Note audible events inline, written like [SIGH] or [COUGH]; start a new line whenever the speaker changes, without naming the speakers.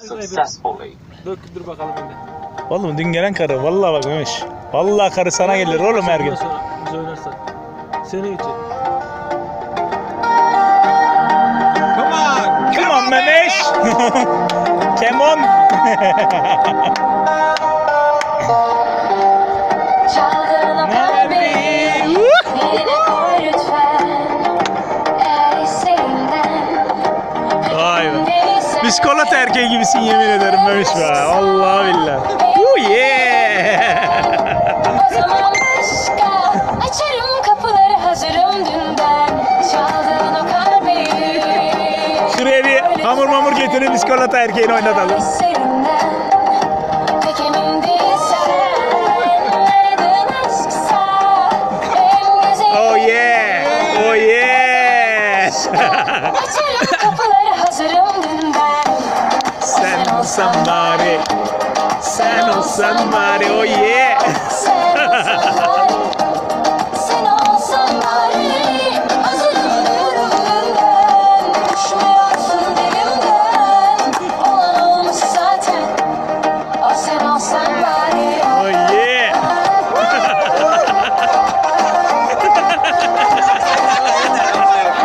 successfully.
Dur, dur bakalım önde.
Oğlum dün gelen karı vallahi bak Memiş. Vallahi karı sana gelir oğlum her gün.
Biz oynarsak. Senin için.
Come on!
Come on Memiş. [LAUGHS] Come on. [LAUGHS] Biskolata erkeği gibisin yemin ederim Memiş be. Allah billah. Oh yeah.
Açarım kapıları hazırım dünden Çaldığın o kalbimi
Şuraya bir hamur mamur getirin biskolata erkeğini oynatalım.
Hislerimden Pek emin değilsen Aradığın aşksa En güzeli
Oh yeah. Oh yeah.
Açarım kapıları hazırım
somebody. Sign on somebody. Oh, yeah.